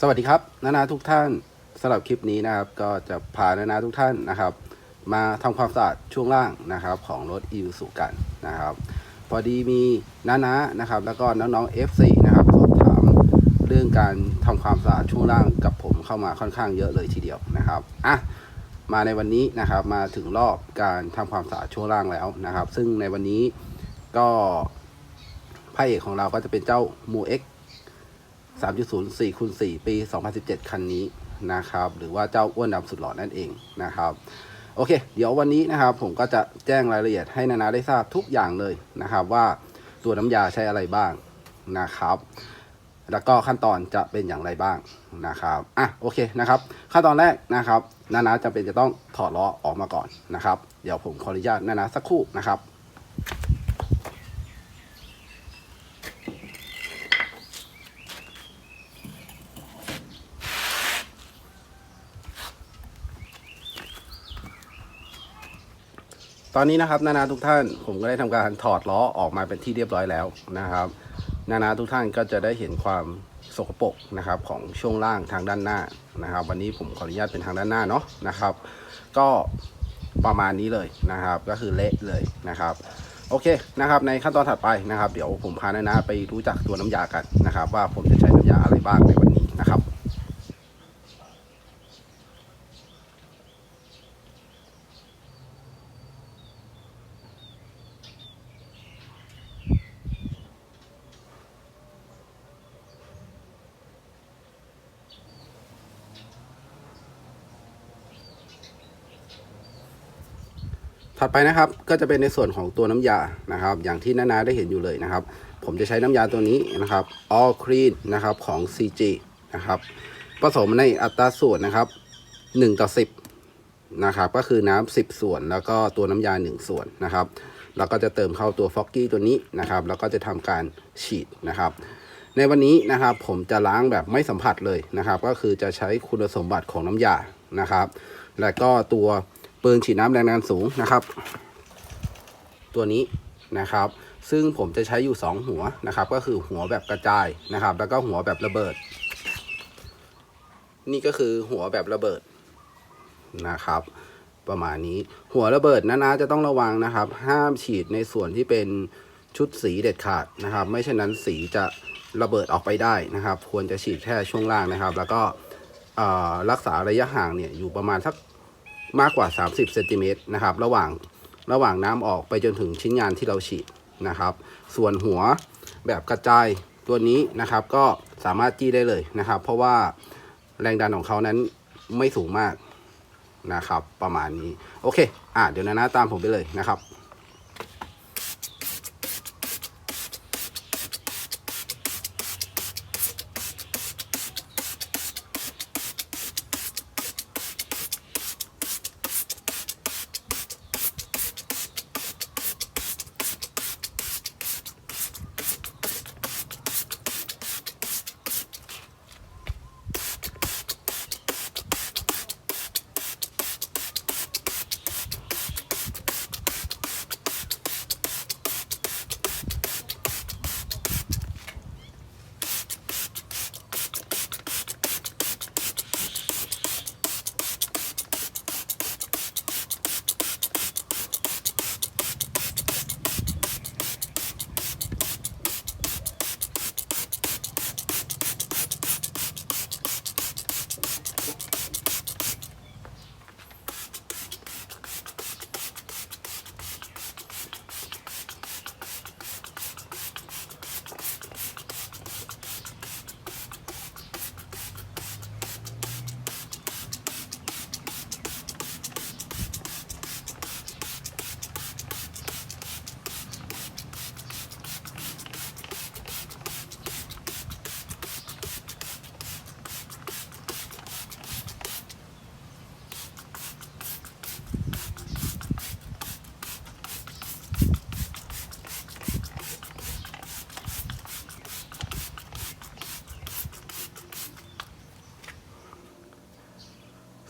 สวัสดีครับนานาทุกท่านสำหรับคลิปนี้นะครับก็จะพานานาทุกท่านนะครับ มาทำความสะอาดช่วงล่างนะครับของรถอีวสุกันนะครับ พอดีมีนานานะครับ แล้วก็น้องๆ F4 นะครับสอบถามเรื่องการทำความสะอาดช่วงล่างกับผมเข้ามาค่อนข้างเยอะเลยทีเดียวนะครับอะมาในวันนี้นะครับมาถึงรอบการทำความสะอาดช่วงล่างแล้วนะครับ ซึ่งในวันนี้ก็พระเอกของเราก็จะเป็นเจ้ามูเอ็ก 3.0 4คูณ4ปี 2017 คันนี้นะครับ หรือว่าเจ้าอ้วนดำสุดหล่อนั่นเองนะครับ โอเค เดี๋ยววันนี้นะครับ ผมก็จะแจ้งรายละเอียดให้นานาได้ทราบทุกอย่างเลยนะครับ ว่าตัวน้ำยาใช้อะไรบ้างนะครับ แล้วก็ขั้นตอนจะเป็นอย่างไรบ้างนะครับอะโอเคนะครับ ขั้นตอนแรกนะครับ นานาจะเป็นจะต้องถอดล้อออกมาก่อนนะครับ เดี๋ยวผมขออนุญาตนานาสักครู่นะครับ ตอนนี้นะครับนานาทุกท่านผมก็ได้ทำการถอดล้อออกมาเป็นที่เรียบร้อยแล้วนะครับ นานาทุกท่านก็จะได้เห็นความสกปรกนะครับของช่วงล่างทางด้านหน้านะครับ วันนี้ผมขออนุญาตเป็นทางด้านหน้าเนาะนะครับ ก็ประมาณนี้เลยนะครับ ก็คือเละเลยนะครับโอเคนะครับในขั้นตอนถัดไปนะครับ เดี๋ยวผมพานานาไปรู้จักตัวน้ำยากันนะครับ ว่าผมจะใช้น้ำยาอะไรบ้างในวันนี้ ถัดไปนะครับก็จะเป็นในส่วนของตัวน้ำยานะครับ อย่างที่นานาได้เห็นอยู่เลยนะครับ ผมจะใช้น้ำยาตัวนี้นะครับ All Clean นะครับของ CG นะครับผสมในอัตราส่วนนะครับ 1 ต่อ 10นะครับก็คือน้ำ10 ส่วน แล้วก็ตัวน้ำยา 1 ส่วนนะครับแล้วก็จะเติมเข้าตัวฟอกกี้ตัวนี้นะครับ แล้วก็จะทำการฉีดนะครับ ในวันนี้นะครับผมจะล้างแบบไม่สัมผัสเลยนะครับ ก็คือจะใช้คุณสมบัติของน้ำยานะครับ และก็ตัว ปืนฉีดน้ำแรงดันสูงนะครับ ตัวนี้นะครับ ซึ่งผมจะใช้อยู่ 2 หัวนะครับ ก็คือหัวแบบกระจายนะครับ แล้วก็หัวแบบระเบิด นี่ก็คือหัวแบบระเบิดนะครับ ประมาณนี้หัวระเบิดนะนะจะต้องระวังนะครับ ห้ามฉีดในส่วนที่เป็นชุดสีเด็ดขาดนะครับ ไม่เช่นนั้นสีจะระเบิดออกไปได้นะครับ ควรจะฉีดแค่ช่วงล่างนะครับ แล้วก็รักษาระยะห่างเนี่ยอยู่ประมาณสัก มากกว่า 30เซนติเมตรนะครับระหว่างระหว่างน้ำออกไปจนถึงชิ้นงานที่เราฉีดนะครับ ส่วนหัวแบบกระจายตัวนี้นะครับ ก็สามารถจี้ได้เลยนะครับ เพราะว่าแรงดันของเขานั้นไม่สูงมากนะครับ ประมาณนี้ โอเค อะเดี๋ยวนะนะตามผมไปเลยนะครับ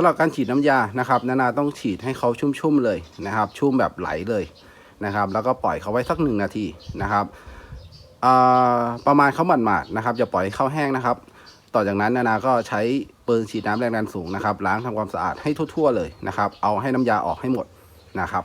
ำหรับการฉีดน้ำยานะครับนานาต้องฉีดให้เขาชุ่มๆเลยนะครับ ชุ่มแบบไหลเลยนะครับ แล้วก็ปล่อยเขาไว้สักหนึ่งนาทีนะครับอ่าประมาณเขาหมาดๆนะครับอย่าปล่อยให้เขาแห้งนะครับ ต่อจากนั้นนานาก็ใช้ปืนฉีดน้ำแรงดันสูงนะครับล้างทำความสะอาดให้ทั่วๆเลยนะครับ เอาให้น้ำยาออกให้หมดนะครับ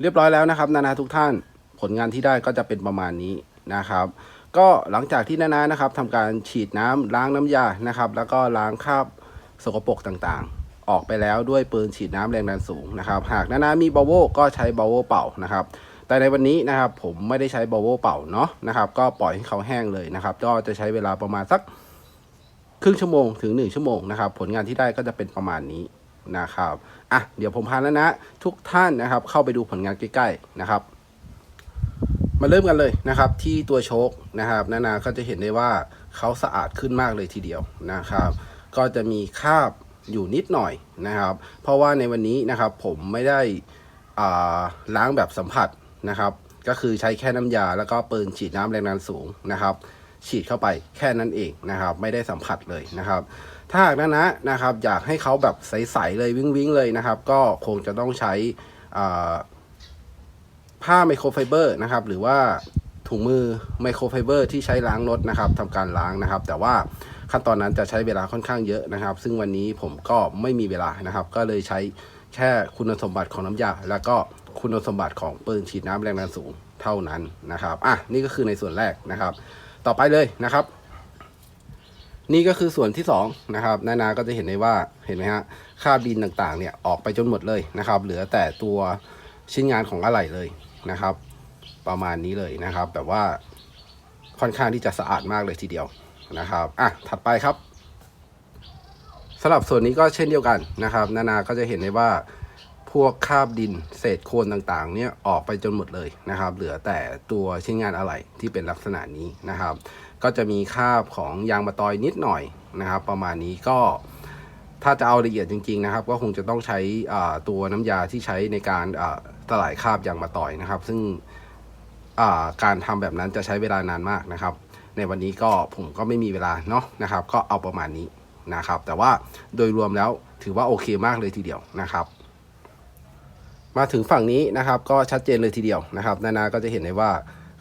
เรียบร้อยแล้วนะครับ นานาทุกท่านผลงานที่ได้ก็จะเป็นประมาณนี้นะครับ ก็หลังจากที่นานานะครับทำการฉีดน้ำล้างน้ำยานะครับ แล้วก็ล้างคราบสกปรกต่างๆ ออกไปแล้วด้วยปืนฉีดน้ำแรงดันสูงนะครับ หากนานามีบาโวก็ใช้บาโวเป่านะครับแต่ในวันนี้นะครับผมไม่ได้ใช้บาโวเป่าเนาะนะครับก็ปล่อยให้เขาแห้งเลยนะครับ ก็จะใช้เวลาประมาณสักครึ่งชั่วโมงถึง 1 ชั่วโมงนะครับ ผลงานที่ได้ก็จะเป็นประมาณนี้ นะครับอะเดี๋ยวผมพาแล้วนะ ทุกท่านนะครับ เข้าไปดูผลงานใกล้ๆนะครับ มาเริ่มกันเลยนะครับ ที่ตัวโชคนะครับนานาก็จะเห็นได้ว่าเขาสะอาดขึ้นมากเลยทีเดียวนะครับ ก็จะมีคราบอยู่นิดหน่อยนะครับ เพราะว่าในวันนี้นะครับผมไม่ได้ล้างแบบสัมผัสนะครับ ก็คือใช้แค่น้ำยา แล้วก็ปืนฉีดน้ำแรงดันสูงนะครับ ฉีดเข้าไปแค่นั้นเองนะครับ ไม่ได้สัมผัสเลยนะครับ ถ้าหากนะนะนะครับ อยากให้เขาแบบใสๆเลยวิ่งๆเลยนะครับ ก็คงจะต้องใช้ผ้าไมโครไฟเบอร์นะครับ หรือว่าถุงมือไมโครไฟเบอร์ที่ใช้ล้างรถนะครับทำการล้างนะครับ แต่ว่าขั้นตอนนั้นจะใช้เวลาค่อนข้างเยอะนะครับ ซึ่งวันนี้ผมก็ไม่มีเวลานะครับ ก็เลยใช้แค่คุณสมบัติของน้ำยา แล้วก็คุณสมบัติของปืนฉีดน้ำแรงดันสูงเท่านั้นนะครับ อะ นี่ก็คือในส่วนแรกนะครับ ต่อไปเลยนะครับ นี่ก็คือส่วนที่สองนะครับนานาก็จะเห็นได้ว่าเห็นไหมฮะคราบดินต่างๆเนี่ยออกไปจนหมดเลยนะครับ เหลือแต่ตัวชิ้นงานของอะไหล่เลยนะครับ ประมาณนี้เลยนะครับ แบบว่าค่อนข้างที่จะสะอาดมากเลยทีเดียวนะครับอะถัดไปครับสำหรับส่วนนี้ก็เช่นเดียวกันนะครับ นานาก็จะเห็นได้ว่า วกคราบดินเศษโคลนต่างๆ เนี่ยออกไปจนหมดเลยนะครับ เหลือแต่ตัวชิ้นงานอะไหล่ที่เป็นลักษณะนี้นะครับ ก็จะมีคราบของยางมะตอยนิดหน่อยนะครับ ประมาณนี้ก็ถ้าจะเอาละเอียดจริง ๆ นะครับ ก็คงจะต้องใช้ตัวน้ำยาที่ใช้ในการสลายคราบยางมะตอยนะครับ ซึ่งาการทำแบบนั้นจะใช้เวลานานมากนะครับ ในวันนี้ก็ผมก็ไม่มีเวลาเนาะนะครับ ก็เอาประมาณนี้นะครับ แต่ว่าโดยรวมแล้วถือว่าโอเคมากเลยทีเดียวนะครับ มาถึงฝั่งนี้นะครับ ก็ชัดเจนเลยทีเดียวนะครับนานาก็จะเห็นได้ว่า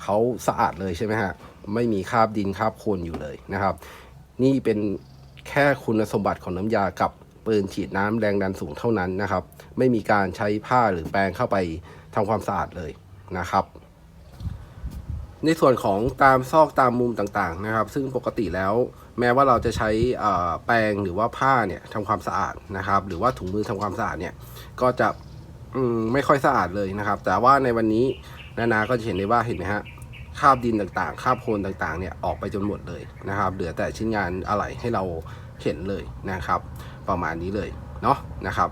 เขาสะอาดเลยใช่ไหมฮะไม่มีคราบดินคราบโคลนอยู่เลยนะครับ นี่เป็นแค่คุณสมบัติของน้ำยากับปืนฉีดน้ำแรงดันสูงเท่านั้นนะครับ ไม่มีการใช้ผ้าหรือแปรงเข้าไปทำความสะอาดเลยนะครับ ในส่วนของตามซอกตามมุมต่างๆนะครับ ซึ่งปกติแล้วแม้ว่าเราจะใช้แปรงหรือว่าผ้าเนี่ยทำความสะอาดนะครับ หรือว่าถุงมือทำความสะอาดเนี่ยก็จะ อืมไม่ค่อยสะอาดเลยนะครับ แต่ว่าในวันนี้นานาก็จะเห็นได้ว่าเห็นไหมฮะคราบดินต่างๆคราบโคลนต่างๆเนี่ยออกไปจนหมดเลยนะครับ เหลือแต่ชิ้นงานอะไรให้เราเห็นเลยนะครับ ประมาณนี้เลยเนาะนะครับ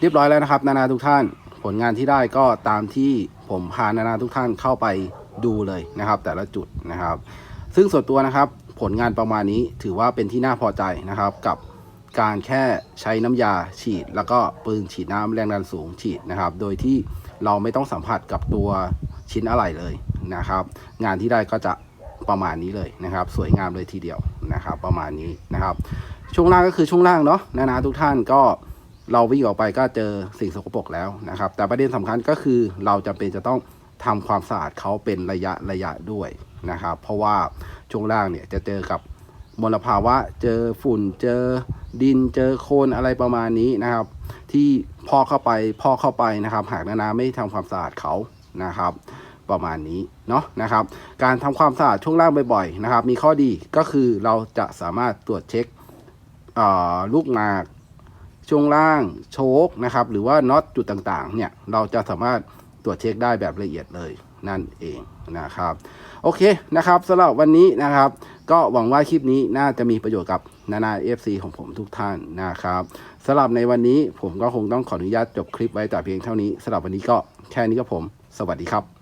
เรียบร้อยแล้วนะครับ นานาทุกท่านผลงานที่ได้ก็ตามที่ผมพานานาทุกท่านเข้าไปดูเลยนะครับ แต่ละจุดนะครับ ซึ่งส่วนตัวนะครับ ผลงานประมาณนี้ถือว่าเป็นที่น่าพอใจนะครับกับ การแค่ใช้น้ำยาฉีด แล้วก็ปืนฉีดน้ำแรงดันสูงฉีดนะครับ โดยที่เราไม่ต้องสัมผัสกับตัวชิ้นอะไหล่เลยนะครับ งานที่ได้ก็จะประมาณนี้เลยนะครับ สวยงามเลยทีเดียวนะครับ ประมาณนี้นะครับ ช่วงล่างก็คือช่วงล่างเนาะนานาทุกท่านก็เราวิ่งออกไปก็เจอสิ่งสกปรกแล้วนะครับ แต่ประเด็นสำคัญก็คือเราจำเป็นจะต้องทำความสะอาดเขาเป็นระยะระยะด้วยนะครับ เพราะว่าช่วงล่างเนี่ยจะเจอกับมลภาวะ เจอฝุ่นเจอ ดินเจอโคลนอะไรประมาณนี้นะครับ ที่พอกเข้าไปพอกเข้าไปนะครับ หากนานาไม่ทำความสะอาดเขานะครับประมาณนี้เนาะนะครับ การทำความสะอาดช่วงล่างบ่อยๆนะครับ มีข้อดีก็คือเราจะสามารถตรวจเช็คลูกหมากช่วงล่างโชคนะครับ หรือว่าน็อตจุดต่างๆ เนี่ยเราจะสามารถตรวจเช็คได้แบบละเอียดเลยนั่นเองนะครับ โอเคนะครับสำหรับวันนี้นะครับ ก็หวังว่าคลิปนี้น่าจะมีประโยชน์กับนานาเอฟซีของผมทุกท่านนะครับสำหรับในวันนี้ผมก็คงต้องขออนุญาตจบคลิปไว้แต่เพียงเท่านี้สำหรับวันนี้ก็แค่นี้ก็ผม สวัสดีครับ